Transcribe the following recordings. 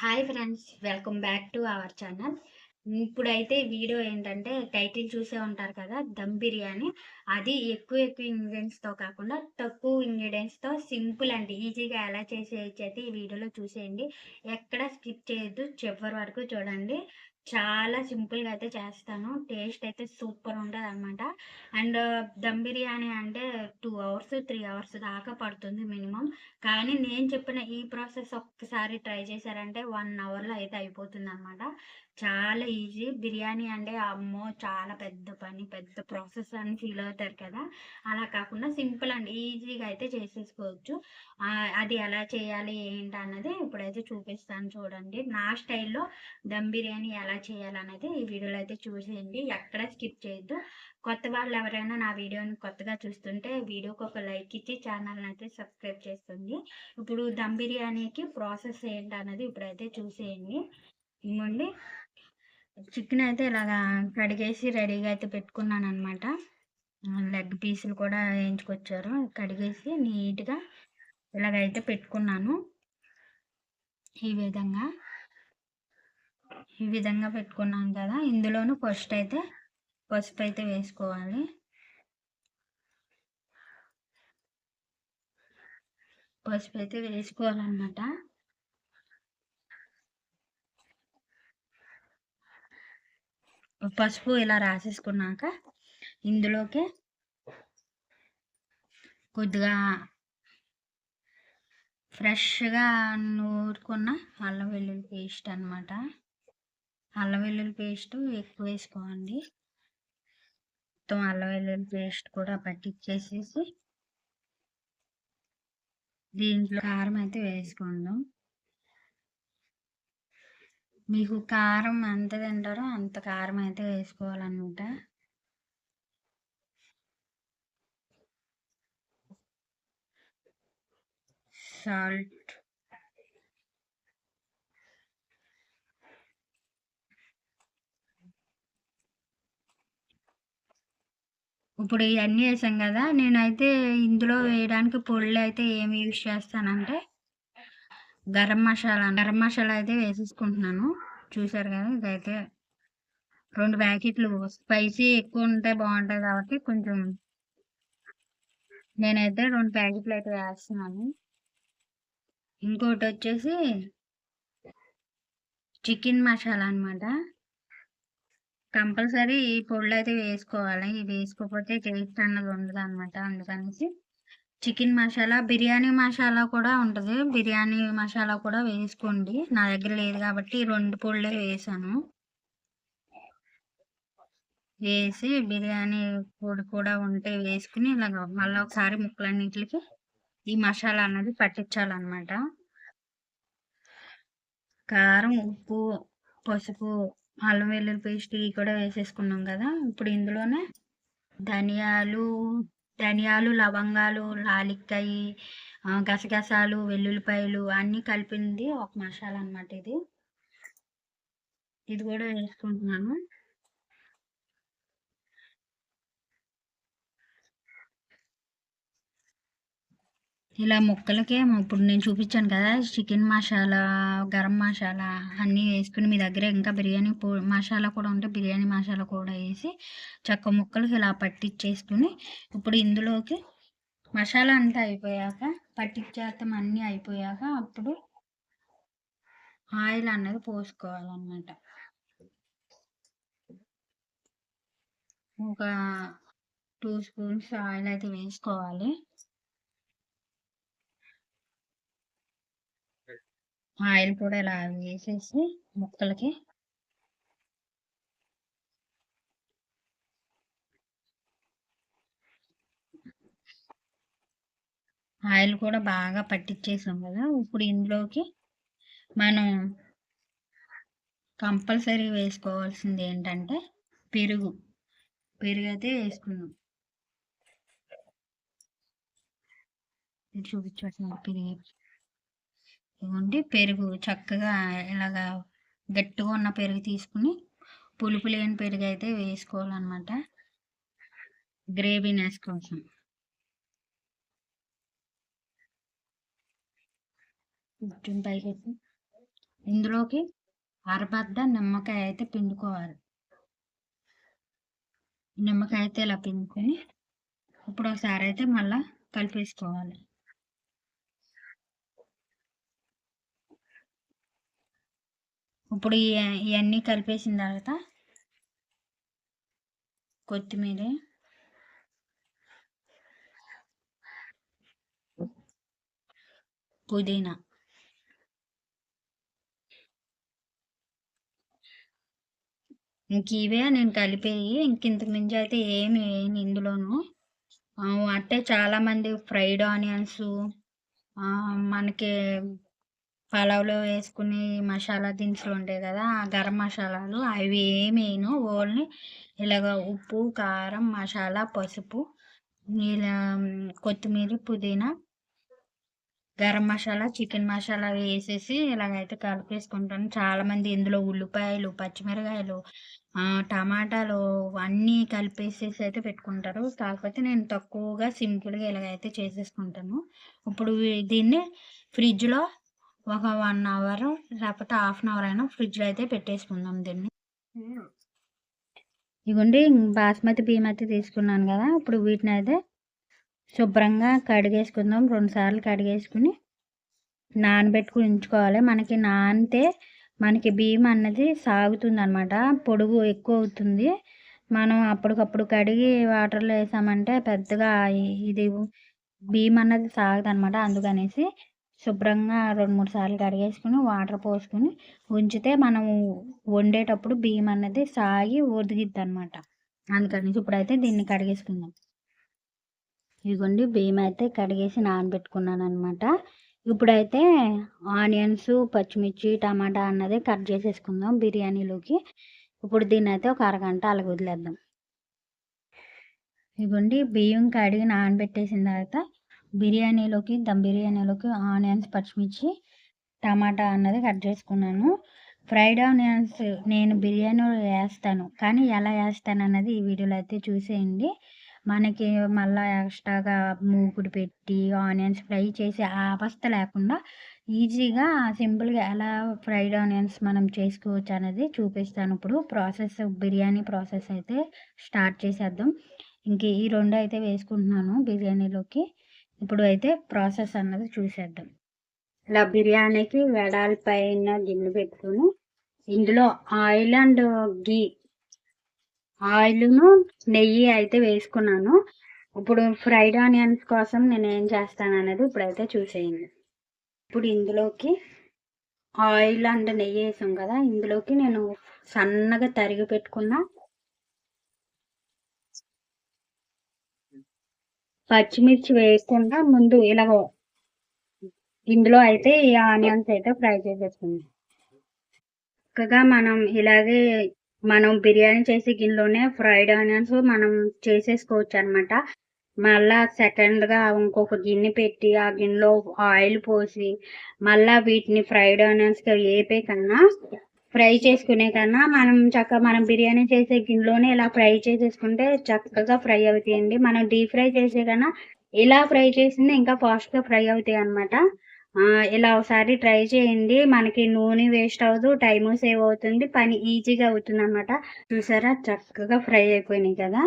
Hi friends welcome back to our channel ఇప్పుడైతే video ఏంటంటే title చూసే ఉంటారు కదా దమ్ బిర్యానీ. అది ఎక్కువ ఎక్కువ ఇంగ్రీడియంట్స్తో కాకుండా తక్కువ ఇంగ్రీడియంట్స్తో సింపుల్ అండి ఈజీగా ఎలా చేసేయచ్చు అయితే ఈ వీడియోలో చూసేయండి. ఎక్కడ స్కిప్ చేయొద్దు చివరి వరకు చూడండి. చాలా సింపుల్గా అయితే చేస్తాను. టేస్ట్ అయితే సూపర్ ఉంటుంది అనమాట అండ్ దమ్ బిర్యానీ అంటే టూ అవర్స్ త్రీ అవర్స్ దాకా పడుతుంది మినిమం. కానీ నేను చెప్పిన ఈ ప్రాసెస్ ఒక్కసారి ట్రై చేశారంటే వన్ అవర్లో అయితే అయిపోతుంది అనమాట చాలా ఈజీ. బిర్యానీ అంటే అమ్మో! చాలా పెద్ద పని పెద్ద ప్రాసెస్ అని ఫీల్ అవుతారు కదా! అలా కాకుండా సింపుల్ అండ్ ఈజీగా అయితే చేసేసుకోవచ్చు. అది ఎలా చేయాలి ఏంటి అన్నది ఇప్పుడైతే చూపిస్తాను చూడండి. నా స్టైల్లో దమ్ బిర్యానీ ఎలా ఎలా చేయాలనేది ఈ వీడియోలో అయితే చూసేయండి. ఎక్కడ స్కిప్ చేయొద్దు. కొత్త వాళ్ళు ఎవరైనా నా వీడియోని కొత్తగా చూస్తుంటే వీడియోకి ఒక లైక్ ఇచ్చి ఛానల్ని అయితే సబ్స్క్రైబ్ చేస్తుంది ఇప్పుడు దమ్ బిర్యానీకి ప్రాసెస్ ఏంటి అనేది ఇప్పుడైతే చూసేయండి. ఇవ్వండి. చికెన్ అయితే ఇలాగా కడిగేసి రెడీగా అయితే పెట్టుకున్నాను అనమాట లెగ్ పీసులు కూడా వేయించుకొచ్చారు. కడిగేసి నీట్గా ఇలాగైతే పెట్టుకున్నాను. ఈ విధంగా ఈ విధంగా పెట్టుకున్నాం కదా ఇందులోను ఫస్ట్ అయితే పసుపు అయితే వేసుకోవాలి. పసుపు అయితే వేసుకోవాలన్నమాట. పసుపు ఇలా రాసేసుకున్నాక ఇందులోకి కొద్దిగా ఫ్రెష్గా నూరుకున్న అల్లం వెల్లుల్లి పేస్ట్ అనమాట అల్లం వెల్లుల్లి పేస్ట్ ఎక్కువ వేసుకోండి. మొత్తం అల్లం వెల్లుల్లి పేస్ట్ కూడా పట్టించేసేసి దీంట్లో కారం అయితే వేసుకుందాం. మీకు కారం ఎంత తింటారో అంత కారం అయితే వేసుకోవాలన్నమాట. సాల్ట్ ఇప్పుడు ఇవన్నీ వేసాం కదా నేనైతే ఇందులో వేయడానికి పొడులు అయితే ఏమి యూజ్ చేస్తానంటే గరం మసాలా గరం మసాలా అయితే వేసేసుకుంటున్నాను. చూసారు కదా ఇదైతే రెండు ప్యాకెట్లు స్పైసీ ఎక్కువ ఉంటే బాగుంటుంది కాబట్టి కొంచెం నేనైతే రెండు ప్యాకెట్లు అయితే వేస్తున్నాను. ఇంకోటి వచ్చేసి చికెన్ మసాలా అనమాట కంపల్సరీ ఈ పొడులు అయితే వేసుకోవాలి. ఇది వేసుకోకపోతే టేస్ట్ అన్నది ఉండదు అనమాట అందుకనేసి చికెన్ మసాలా బిర్యానీ మసాలా కూడా ఉంటుంది. బిర్యానీ మసాలా కూడా వేసుకోండి. నా దగ్గర లేదు కాబట్టి రెండు పొళ్ళే వేసాను. వేసి బిర్యానీ పొడి కూడా ఉంటే వేసుకుని ఇలాగ మళ్ళీ ఒకసారి ముక్కలన్నిటికి ఈ మసాలా అన్నది పట్టించాలన్నమాట. కారం ఉప్పు పసుపు అల్లం వెల్లుల్లి పేస్ట్ ఇవి కూడా వేసేసుకున్నాం కదా. ఇప్పుడు ఇందులోనే ధనియాలు ధనియాలు లవంగాలు లాలిక్కాయ గసగసాలు వెల్లుల్లిపాయలు అన్నీ కలిపింది ఒక మసాలా అన్నమాట ఇది. ఇది కూడా వేసుకుంటున్నాను. ఇలా ముక్కలకే ఇప్పుడు నేను చూపించాను కదా చికెన్ మసాలా గరం మసాలా అన్నీ వేసుకుని మీ దగ్గర ఇంకా బిర్యానీ పో మసాలా కూడా ఉంటే బిర్యానీ మసాలా కూడా వేసి చక్క ముక్కలకి ఇలా పట్టించేసుకుని ఇప్పుడు ఇందులోకి మసాలా అంతా అయిపోయాక పట్టించేస్తాం అన్నీ అయిపోయాక అప్పుడు ఆయిల్ అన్నది పోసుకోవాలన్నమాట. ఒక టూ స్పూన్స్ ఆయిల్ అయితే వేసుకోవాలి. ఆయిల్ కూడా ఇలా వేసేసి ముక్కలకి ఆయిల్ కూడా బాగా పట్టించేసాం కదా. ఇప్పుడు ఇందులోకి మనం కంపల్సరీ వేసుకోవాల్సింది ఏంటంటే పెరుగు. పెరుగు అయితే వేసుకున్నాం ఇది పెరిగే ఇదిగోండి పెరుగు చక్కగా ఇలాగా గట్టిగా ఉన్న పెరుగు తీసుకుని పులుపు లేని పెరుగు అయితే వేసుకోవాలన్నమాట. గ్రేవీనెస్ కోసం. కొంచెం పైకి ఇందులోకి అరబద్ద నిమ్మకాయ అయితే పిండుకోవాలి. నిమ్మకాయ అయితే ఇలా పిండుకొని ఇప్పుడు ఒకసారి అయితే మళ్ళా కలిపేసుకోవాలి. ఇప్పుడు ఇవన్నీ కలిపేసిన తర్వాత కొత్తిమీర పుదీనా ఇంక ఇవే నేను కలిపేవి ఇంక ఇంతకు మించి అయితే ఏమి వేయను ఇందులోను. అంటే చాలామంది ఫ్రైడ్ ఆనియన్స్ మనకి పలావ్లో వేసుకునే మసాలా దినుసులు ఉంటాయి కదా ఆ గరం మసాలాలు అవి ఏమి ఓన్లీ ఇలాగ ఉప్పు కారం మసాలా పసుపు ఇలా కొత్తిమీర పుదీనా గరం మసాలా చికెన్ మసాలా వేసేసి ఇలాగైతే కలిపేసుకుంటాను. చాలామంది ఇందులో ఉల్లిపాయలు పచ్చిమిరకాయలు టమాటాలు అన్నీ కలిపేసేసి అయితే పెట్టుకుంటారు. కాకపోతే నేను తక్కువగా సింపుల్గా ఇలాగైతే చేసేసుకుంటాను. ఇప్పుడు దీన్ని ఫ్రిడ్జ్లో ఒక వన్ అవర్ లేకపోతే హాఫ్ అన్ అవర్ అయినా ఫ్రిడ్జ్లో అయితే పెట్టేసుకుందాం దీన్ని. ఇదిగోండి బాస్మతి బియ్యం అయితే తీసుకున్నాను కదా ఇప్పుడు వీటిని అయితే శుభ్రంగా కడిగేసుకుందాం. రెండు సార్లు కడిగేసుకుని నానబెట్టుకుని ఉంచుకోవాలి. మనకి నానితే మనకి బియ్యం అన్నది సాగుతుంది అనమాట పొడుగు ఎక్కువ అవుతుంది. మనం అప్పటికప్పుడు కడిగి వాటర్లో వేసామంటే పెద్దగా ఇది బియ్యం అన్నది సాగదు అనమాట అందుకనేసి శుభ్రంగా రెండు మూడు సార్లు కడిగేసుకుని వాటర్ పోసుకుని ఉంచితే మనం వండేటప్పుడు బియ్యం అన్నది సాగి ఉదిగిద్ది అనమాట అందుకని ఇప్పుడైతే దీన్ని కడిగేసుకుందాం. ఇదిగోండి బియ్యం అయితే కడిగేసి నానబెట్టుకున్నాను అనమాట ఇప్పుడైతే ఆనియన్స్ పచ్చిమిర్చి టమాటా అన్నది కట్ చేసేసుకుందాం బిర్యానీలోకి. ఇప్పుడు దీన్ని అయితే ఒక అరగంట అలాగ వదిలేద్దాం. ఇదిగోండి బియ్యం కడిగి నానబెట్టేసిన తర్వాత బిర్యానీలోకి దమ్ బిర్యానీలోకి ఆనియన్స్ పచ్చిమిర్చి టమాటా అన్నది కట్ చేసుకున్నాను. ఫ్రైడ్ ఆనియన్స్ నేను బిర్యానీలో వేస్తాను. కానీ ఎలా వేస్తాను అన్నది ఈ వీడియోలో అయితే చూసేయండి. మనకి మళ్ళీ ఎక్స్ట్రాగా మూకుడు పెట్టి ఆనియన్స్ ఫ్రై చేసి ఆ అవస్థ లేకుండా ఈజీగా సింపుల్గా ఎలా ఫ్రైడ్ ఆనియన్స్ మనం చేసుకోవచ్చు అనేది చూపిస్తాను. ఇప్పుడు ప్రాసెస్ బిర్యానీ ప్రాసెస్ అయితే స్టార్ట్ చేసేద్దాం. ఇంక ఈ రెండు అయితే వేసుకుంటున్నాను బిర్యానీలోకి. ఇప్పుడు అయితే ప్రాసెస్ అన్నది చూసేద్దాం. ఇలా బిర్యానీకి వెడాల పైన గిన్నె పెట్టుకుని ఇందులో ఆయిల్ అండ్ గీ. ఆయిల్ను నెయ్యి అయితే వేసుకున్నాను. ఇప్పుడు ఫ్రైడ్ ఆనియన్స్ కోసం నేను ఏం చేస్తాను అనేది ఇప్పుడైతే చూసేయండి. ఇప్పుడు ఇందులోకి ఆయిల్ అండ్ నెయ్యి వేసాం కదా ఇందులోకి నేను సన్నగా తరిగి పెట్టుకున్న పచ్చిమిర్చి వేయకుండా ముందు ఇలాగ ఇందులో అయితే ఈ ఆనియన్స్ అయితే ఫ్రై చేసేసుకుందాం. చక్కగా మనం ఇలాగే మనం బిర్యానీ చేసే గిన్నెలోనే ఫ్రైడ్ ఆనియన్స్ మనం చేసేసుకోవచ్చు అనమాట మళ్ళా సెకండ్గా ఇంకొక గిన్నె పెట్టి ఆ గిన్నెలో ఆయిల్ పోసి మళ్ళా వీటిని ఫ్రైడ్ ఆనియన్స్గా వేపే కన్నా ఫ్రై చేసుకునే కన్నా మనం చక్కగా మనం బిర్యానీ చేసే గిన్నెలోనే ఇలా ఫ్రై చేసేసుకుంటే చక్కగా ఫ్రై అవుతాయండి. మనం డీప్ ఫ్రై చేసే కన్నా ఇలా ఫ్రై చేసింది ఇంకా ఫాస్ట్గా ఫ్రై అవుతాయి అనమాట ఇలా ఒకసారి ట్రై చేయండి. మనకి నూనె వేస్ట్ అవ్వదు టైము సేవ్ అవుతుంది పని ఈజీగా అవుతుంది అనమాట చూసారా? చక్కగా ఫ్రై అయిపోయినాయి కదా.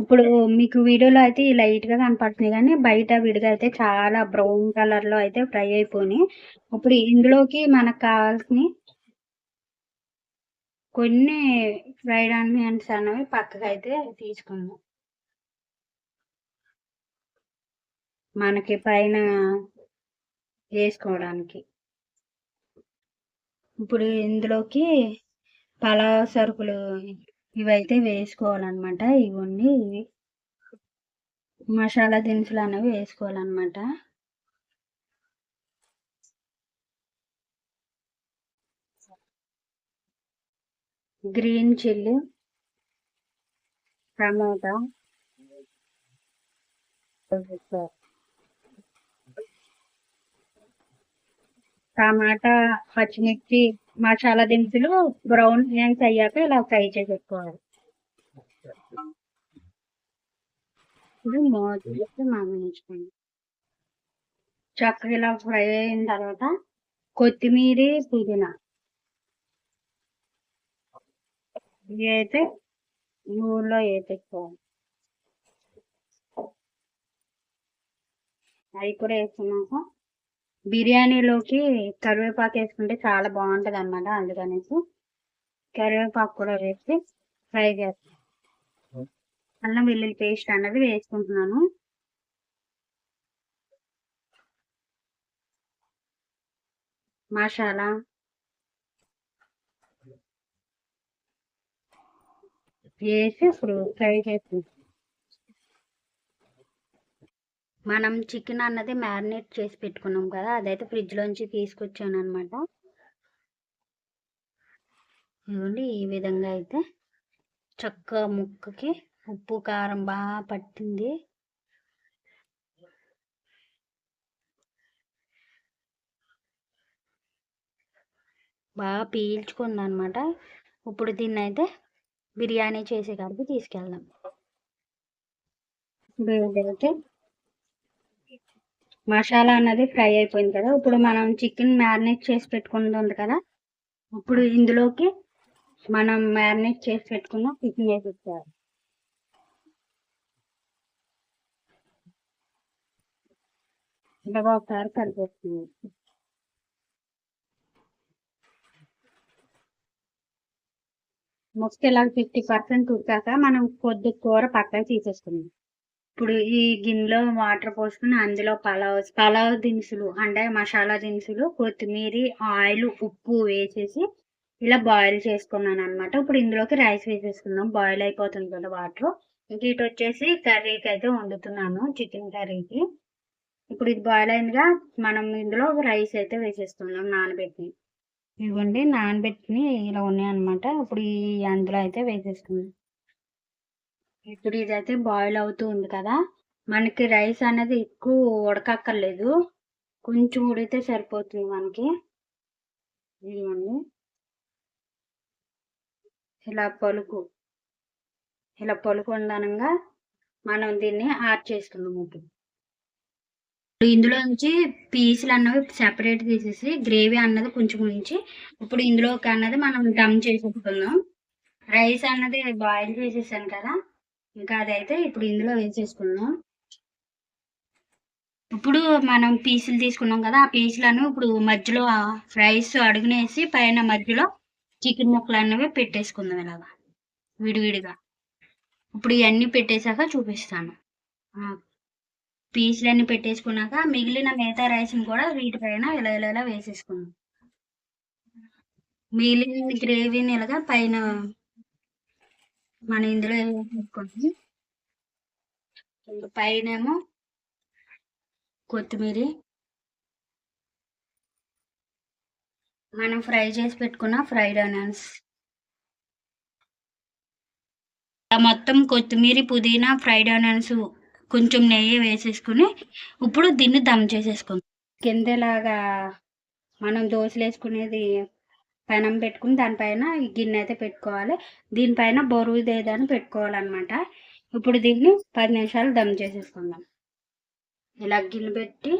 ఇప్పుడు మీకు వీడియోలో అయితే లైట్గా కనపడుతుంది కానీ బయట విడిగా అయితే చాలా బ్రౌన్ కలర్లో అయితే ఫ్రై అయిపోయినాయి. ఇప్పుడు ఇందులోకి మనకు కావాల్సిన కొన్ని ఫ్రైడ్ ఆనియన్స్ అనేవి పక్కకు అయితే తీసుకుందాం. మనకి పైన వేసుకోవడానికి. ఇప్పుడు ఇందులోకి పలావ్ సరుకులు ఇవైతే వేసుకోవాలన్నమాట. ఇవన్నీ ఇవి. మసాలా దినుసులు అనేవి వేసుకోవాలన్నమాట. గ్రీన్ చిల్లీ టమాటా టమాటా పచ్చిమిర్చి మసాలా దినుసులు బ్రౌన్ హ్యాండ్స్ అయ్యాక ఇలా ఫ్రై చేసేసుకోవాలి. ఇప్పుడు మోత మామించుకోండి చక్కగా ఇలా ఫ్రై అయిన తర్వాత కొత్తిమీర పుదీనా ఇవి అయితే నూనెలో వేసేసుకోవాలి అవి కూడా వేసుకున్నాక బిర్యానీలోకి కరివేపాకు వేసుకుంటే చాలా బాగుంటుంది అనమాట అందుకనేసి. కరివేపాకు కూడా వేసి ఫ్రై చేస్తాను అల్లం వెల్లుల్లి పేస్ట్ అన్నది వేసుకుంటున్నాను. మసాలా. వేసి ఇప్పుడు ఫ్రై చేస్తుంది మనం చికెన్ అన్నది మ్యారినేట్ చేసి పెట్టుకున్నాం కదా అదైతే ఫ్రిడ్జ్లోంచి తీసుకొచ్చాను అనమాట ఇవ్వండి ఈ విధంగా అయితే చక్క ముక్కకి ఉప్పు కారం బాగా పట్టింది. బాగా పీల్చుకుంది అనమాట ఇప్పుడు దీన్ని అయితే బిర్యానీ చేసే కాడికి తీసుకెళ్దాం. ఇదైతే మసాలా అన్నది ఫ్రై అయిపోయింది కదా ఇప్పుడు మనం చికెన్ మ్యారినేట్ చేసి పెట్టుకుంది కదా ఇప్పుడు ఇందులోకి మనం మ్యారినేట్ చేసి పెట్టుకున్న చికెన్ వేసి ఇచ్చారు. ఒకసారి కలిపేస్తుంది ముక్క ఇలా ఫిఫ్టీ పర్సెంట్ ఉడికాక మనం కొద్ది కూర పక్కన తీసేసుకుందాం. ఇప్పుడు ఈ గిన్నెలో వాటర్ పోసుకుని అందులో పలావ్ పలావ్ దినుసులు అంటే మసాలా దినుసులు కొత్తిమీర ఆయిల్ ఉప్పు వేసేసి ఇలా బాయిల్ చేసుకున్నాను అనమాట ఇప్పుడు ఇందులోకి రైస్ వేసేసుకుందాం. బాయిల్ అయిపోతుంది కదా వాటర్. ఇంక ఇటు వచ్చేసి కర్రీకి అయితే వండుతున్నాను చికెన్ కర్రీకి. ఇప్పుడు ఇది బాయిల్ అయిందిగా మనం ఇందులో రైస్ అయితే వేసేస్తున్నాం నానబెట్టి ఇవ్వండి నానబెట్టుకుని ఇలా ఉన్నాయన్నమాట. ఇప్పుడు ఈ అందులో అయితే వేసేసుకుంది. ఇప్పుడు ఇదైతే బాయిల్ అవుతూ ఉంది కదా. మనకి రైస్ అనేది ఎక్కువ ఉడకక్కర్లేదు. కొంచెం ఉడితే సరిపోతుంది మనకి. ఇదిగోండి. ఇలా పలుకు ఇలా పలుకు ఉండనంగా మనం దీన్ని ఆడ్ చేసుకుందాం ఇప్పుడు. ఇందులో నుంచి పీసులు అన్నవి సెపరేట్ తీసేసి గ్రేవీ అన్నది కొంచెం ఉంచి ఇప్పుడు ఇందులోకి అన్నది మనం దమ్ చేసేసుకుందాం. రైస్ అన్నది బాయిల్ చేసేసాను కదా ఇంకా అదైతే ఇప్పుడు ఇందులో వేసేసుకుందాం. ఇప్పుడు మనం పీసులు తీసుకున్నాం కదా ఆ పీసులను ఇప్పుడు మధ్యలో రైస్ అడుగునేసి పైన మధ్యలో చికెన్ ముక్కలు అన్నవి పెట్టేసుకుందాం ఇలాగా విడివిడిగా. ఇప్పుడు ఇవన్నీ పెట్టేశాక చూపిస్తాను. పీసులన్నీ పెట్టేసుకున్నాక మిగిలిన మిగతా రైస్ని కూడా వీటిపైన ఇలా ఇలా ఇలా వేసేసుకున్నాం. మిగిలిన గ్రేవీని ఇలాగా పైన మన ఇందులో వేసేసుకోండి పైన ఏమో కొత్తిమీర. మనం ఫ్రై చేసి పెట్టుకున్న ఫ్రైడ్ ఆనియన్స్. మొత్తం కొత్తిమీర పుదీనా ఫ్రైడ్ ఆనియన్స్ కొంచెం నెయ్యి వేసేసుకుని ఇప్పుడు దీన్ని దమ్ చేసేసుకుందాం కిందలాగా మనం దోశలు వేసుకునేది పెనం పెట్టుకుని దానిపైన గిన్నె అయితే పెట్టుకోవాలి. దీనిపైన బరువు ఏదని పెట్టుకోవాలన్నమాట. ఇప్పుడు దీన్ని పది నిమిషాలు దమ్ చేసేసుకుందాం. ఇలా గిన్నె పెట్టి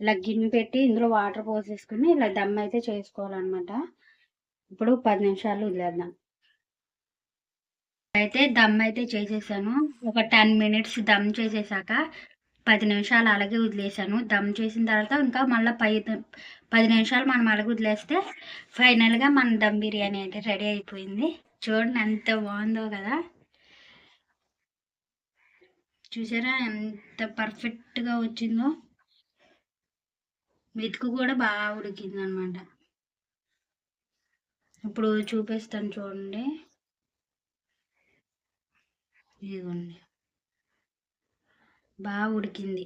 ఇలా గిన్నె పెట్టి ఇందులో వాటర్ పోసేసుకుని ఇలా దమ్ అయితే చేసుకోవాలన్నమాట. ఇప్పుడు పది నిమిషాలు వదిలేద్దాం. అయితే దమ్ అయితే చేసేసాను. ఒక టెన్ మినిట్స్ దమ్ చేసేసాక పది నిమిషాలు అలాగే వదిలేసాను. దమ్ చేసిన తర్వాత ఇంకా మళ్ళీ పై పది నిమిషాలు మనం అలాగే వదిలేస్తే ఫైనల్గా మన దమ్ బిర్యానీ అయితే రెడీ అయిపోయింది. చూడండి ఎంత బాగుందో కదా. చూసారా ఎంత పర్ఫెక్ట్గా వచ్చిందో. మెతుకు కూడా బాగా ఉడికింది అనమాట ఇప్పుడు చూపిస్తాను చూడండి. ఇదిగోండి. బాగా ఉడికింది.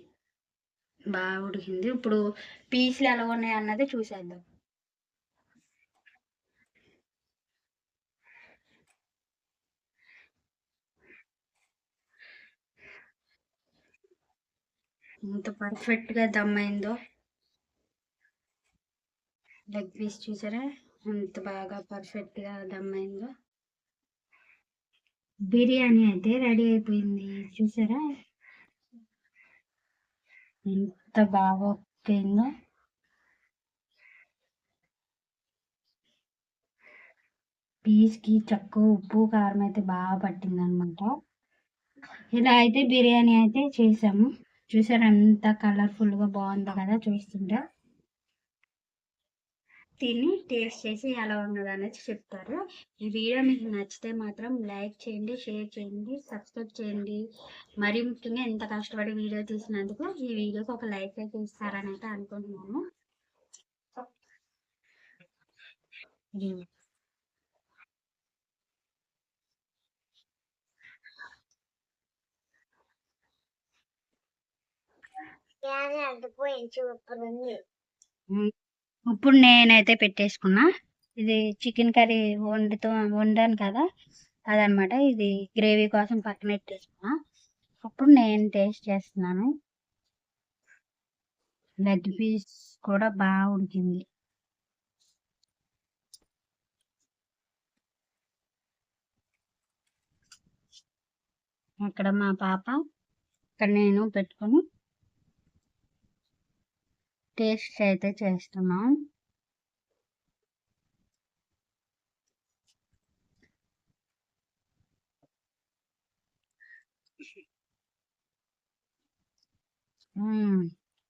బాగా ఉడికింది. ఇప్పుడు పీసులు ఎలా ఉన్నాయి అన్నది చూసేద్దాం. ఎంత పర్ఫెక్ట్గా దమ్ అయిందో. లెగ్ పీస్ చూసారా? ఎంత బాగా పర్ఫెక్ట్గా దమ్ అయిందో. బిర్యానీ అయితే రెడీ అయిపోయింది. చూసారా? ఎంత బాగా పోయిందో పీస్కి చక్కు ఉప్పు కారం అయితే బాగా పట్టింది అనమాట ఇలా అయితే బిర్యానీ అయితే చేసాము. చూసారా ఎంత కలర్ఫుల్గా బాగుందో కదా చూస్తుంటే. తిని టేస్ట్ చేసి ఎలా ఉన్నది అనేది చెప్తారు. ఈ వీడియో మీకు నచ్చితే మాత్రం లైక్ చేయండి షేర్ చేయండి సబ్స్క్రైబ్ చేయండి. మరీ ముఖ్యంగా ఎంత కష్టపడి వీడియో తీసినందుకు ఈ వీడియోకి ఒక లైక్ అయితే ఇస్తారని అయితే అనుకుంటున్నాను. ఇది ఉమ్, ఇప్పుడు నేనైతే పెట్టేసుకున్నా. ఇది చికెన్ కర్రీ వండుతూ వండాను కదా అదనమాట ఇది గ్రేవీ కోసం పక్కన పెట్టేసుకున్నా. ఇప్పుడు నేను టేస్ట్ చేస్తున్నాను. లెగ్ పీస్ కూడా బాగా ఉడికింది. అక్కడ మా పాప ఇక్కడ నేను పెట్టుకొని టేస్ట్ అయితే చేస్తున్నాం.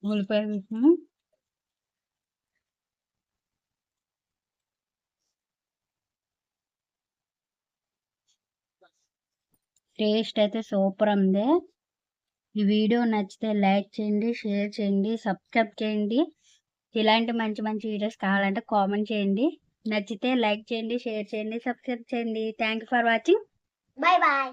ఉల్లిపాయ వేసాను టేస్ట్ అయితే సూపర్ ఉంది. ఈ వీడియో నచ్చితే లైక్ చేయండి షేర్ చేయండి సబ్స్క్రైబ్ చేయండి. ఇలాంటి మంచి మంచి వీడియోస్ కావాలంటే కామెంట్ చేయండి. నచ్చితే లైక్ చేయండి షేర్ చేయండి సబ్స్క్రైబ్ చేయండి. Thank you for watching. Bye bye.